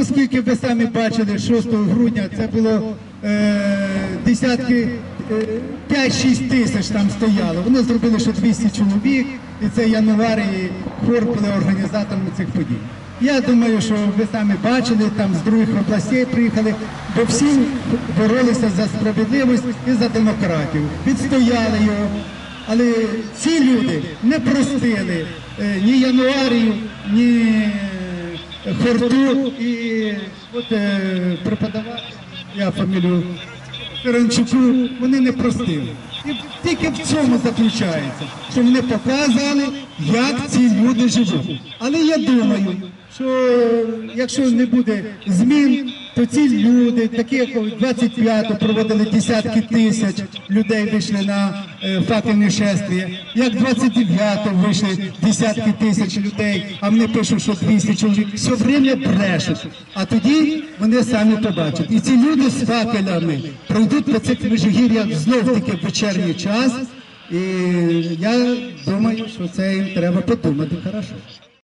Оскільки ви самі бачили, 6 грудня це було е, десятки, е, 5-6 тисяч там стояло. Вони зробили, що 200 чоловік, і це январ і хор були організаторами цих подій. Я думаю, що ви самі бачили, там з других областей приїхали, бо всі боролися за справедливість і за демократію. Відстояли його. Але ці люди не простили е, ні Януарію, ні Хорту і от е, преподаватель, я фамілію Феранчуку, вони не простили. І тільки в цьому заключається, що вони показали, як ці люди живуть. Але я думаю, що якщо не буде змін, то ці люди, такі як 25-го проводили десятки тисяч людей, вийшли на е, факельне шествие, як 29-го вийшли десятки тисяч людей, а вони пишуть, що 200 чоловік, все время брешуть. А тоді вони самі побачать. І ці люди з факелями пройдуть по цих межигір'ях знов таки в вечірній час. І я думаю, що це їм треба подумати хорошо.